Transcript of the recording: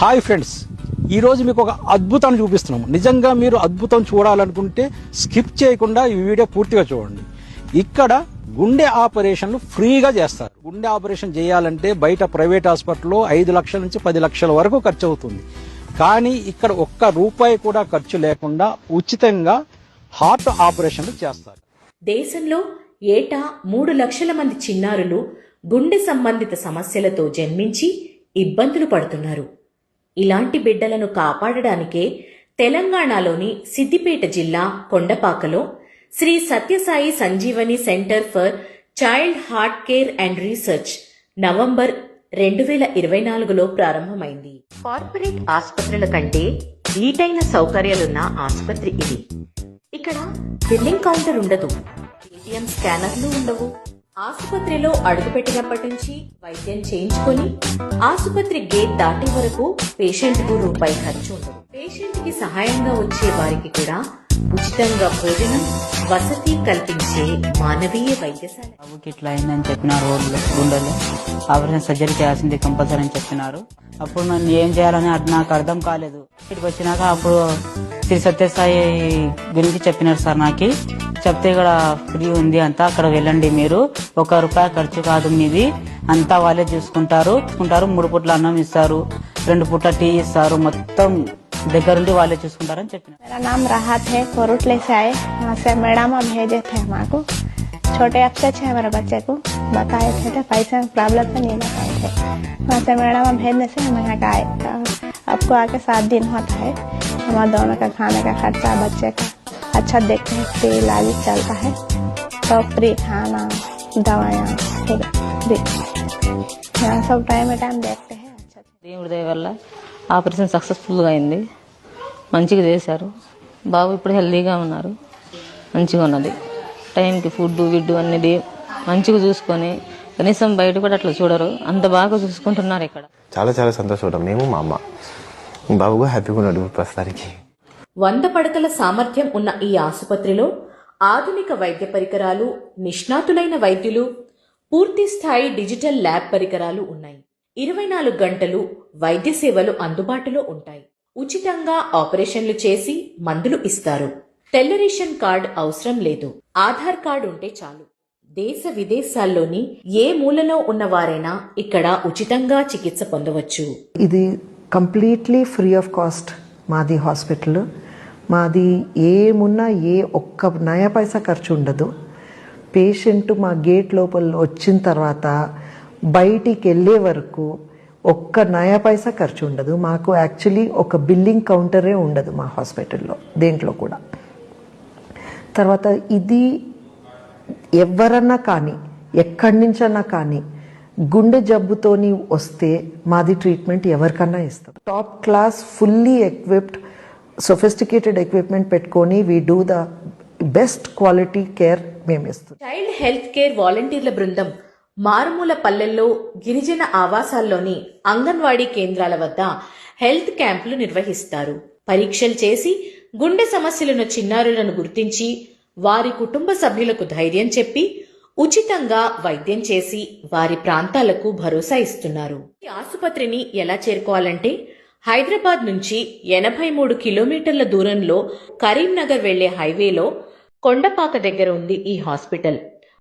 Hi friends ఈరోజు మీకు ఒక అద్భుతాన్ని చూపిస్తున్నాము. నిజంగా మీరు అద్భుతం చూడాలనుకుంటే స్కిప్ చేయకుండా ఈ వీడియో పూర్తిగా చూడండి. ఇక్కడ గుండె ఆపరేషన్లు ఫ్రీగా చేస్తారు. గుండె ఆపరేషన్ చేయాలంటే బయట ప్రైవేట్ హాస్పిటల్లో ఐదు లక్షల నుంచి పది లక్షల వరకు ఖర్చు అవుతుంది. కానీ ఇక్కడ ఒక్క రూపాయి కూడా ఖర్చు లేకుండా ఉచితంగా హార్ట్ ఆపరేషన్లు చేస్తారు. దేశంలో ఏటా మూడు లక్షల మంది చిన్నారులు గుండె సంబంధిత సమస్యలతో జన్మించి ఇబ్బందులు పడుతున్నారు. ఇలాంటి బిడ్డలను కాపాడడానికే తెలంగాణలోని సిద్దిపేట జిల్లా కొండపాకలో Sri Sathya Sai Sanjeevani centre for child heart care and research November రెండు వేల ఇరవై నాలుగులో ప్రారంభమైంది. కార్పొరేట్ ఆసుపత్రుల కంటే నీటైన సౌకర్యాలున్న ఆసుపత్రి ఇది. ఇక్కడ బిల్లింగ్ కౌంటర్ ఉండదు. ఏటీఎం స్కానర్లు ఉండవు. ఆసుపత్రిలో అడుగుపెట్టినప్పటి నుంచి వైద్యం చేయించుకొని ఆసుపత్రి గేట్ దాటే వరకు పేషెంట్కు రూపాయి ఖర్చు ఉండదు. పేషెంట్కి సహాయంగా వచ్చే వారికి కూడా ఉచితంగా భోజనం వసతి కల్పించే మానవీయ వైద్యశాల బాబుకి ఇట్లా అయిందని చెప్పినారు రోడ్లు గుండెలు ఆపరేషన్ సర్జరీ చేయాల్సింది కంపల్సరీ అని చెప్పినారు. అప్పుడు నన్ను ఏం చేయాలని అది నాకు అర్థం కాలేదు. ఇక్కడికి వచ్చినాక అప్పుడు శ్రీ సత్యసాయి గురించి చెప్పినారు సార్ నాకు. చెప్తే ఇక్కడ ఫ్రీ ఉంది అంతా అక్కడ వెళ్ళండి మీరు ఒక రూపాయి ఖర్చు కాదు మీది అంతా వాళ్ళే చూసుకుంటారు చూసుకుంటారు మూడు పుట్ల అన్నం ఇస్తారు రెండు పుట్ల టీ ఇస్తారు మొత్తం దగ్గరుండి వాళ్ళే చూసుకుంటారని చెప్పినారు मेरा नाम राहत है कोरुटले से आए वहाँ से मैडम भेजे थे हमारे छोटे अच्छे थे हमारे बच्चे को बताए थे तो पैसे में प्रॉब्लम से नहीं बताए थे वहाँ से मैडम भेजने से हम यहाँ का आए तो आपको आके सात दिन होता है हमारा दोनों का खाने का खर्चा बच्चे का अच्छा देखते हैं फ्री इलाज चलता है तो फ्री खाना दवाइयाँ फिर फ्री यहाँ सब टाइम टाइम देखते हैं अच्छा దేవుడి దయ వల్ల ఆపరేషన్ సక్సెస్ఫుల్గా అయింది మంచిగా చేశారు బాబు ఇప్పుడు హెల్దీగా ఉన్నారు మంచిగా ఉన్నది టైంకి ఫుడ్ విడ్డు అన్నది మంచిగా చూసుకొని కనీసం బయట కూడా అట్లా చూడరు అంత బాగా చూసుకుంటున్నారు ఇక్కడ చాలా చాలా సంతోషపడ్డాం మేము మా అమ్మ బాబు కూడా హ్యాపీగా ఉన్నాడు ఇప్పుడు ప్రస్తుతానికి వంద పడకల సామర్థ్యం ఉన్న ఈ ఆసుపత్రిలో ఆధునిక వైద్య పరికరాలు నిష్ణాతులైన వైద్యులు పూర్తి స్థాయి డిజిటల్ ల్యాబ్ పరికరాలు ఉన్నాయి. ఇరవై నాలుగు గంటలు వైద్య సేవలు అందుబాటులో ఉంటాయి. ఉచితంగా ఆపరేషన్లు చేసి మందులు ఇస్తారు. తెల్ల రేషన్ కార్డ్ అవసరం లేదు. ఆధార్ కార్డ్ ఉంటే చాలు. దేశ విదేశాల్లోని ఏ మూలలో ఉన్నవారైనా ఇక్కడ ఉచితంగా చికిత్స పొందవచ్చు. ఇది కంప్లీట్లీ ఫ్రీ ఆఫ్ కాస్ట్ మాది హాస్పిటల్. మాది ఏమున్నా ఏ ఒక్క నయ పైసా ఖర్చు ఉండదు పేషెంట్ మా గేట్ లోపల వచ్చిన తర్వాత బయటికి వెళ్ళే వరకు ఒక్క నయ పైసా ఖర్చు ఉండదు మాకు యాక్చువల్లీ ఒక బిల్లింగ్ కౌంటరే ఉండదు మా హాస్పిటల్లో దేంట్లో కూడా. తర్వాత ఇది ఎవరన్నా కానీ ఎక్కడి నుంచన్నా కానీ గుండె జబ్బుతోని వస్తే మాది ట్రీట్మెంట్ ఎవరికన్నా ఇస్తాం. Top class fully equipped sophisticated equipment పెట్టుకొని we do the best quality care మేము ఇస్తాం చైల్డ్ హెల్త్ కేర్ వాలంటీర్ల బృందం మారుమూల పల్లెల్లో గిరిజన ఆవాసాల్లోని అంగన్వాడీ కేంద్రాల వద్ద హెల్త్ క్యాంపులు నిర్వహిస్తారు. పరీక్షలు చేసి గుండె సమస్యలున్న చిన్నారులను గుర్తించి వారి కుటుంబ సభ్యులకు ధైర్యం చెప్పి ఉచితంగా వైద్యం చేసి వారి ప్రాంతాలకు భరోసా ఇస్తున్నారు. ఈ ఆసుపత్రిని ఎలా చేరుకోవాలంటే హైదరాబాద్ నుంచి ఎనభై మూడు కిలోమీటర్ల దూరంలో కరీంనగర్ వెళ్ళే హైవేలో కొండపాక దగ్గర ఉంది ఈ హాస్పిటల్.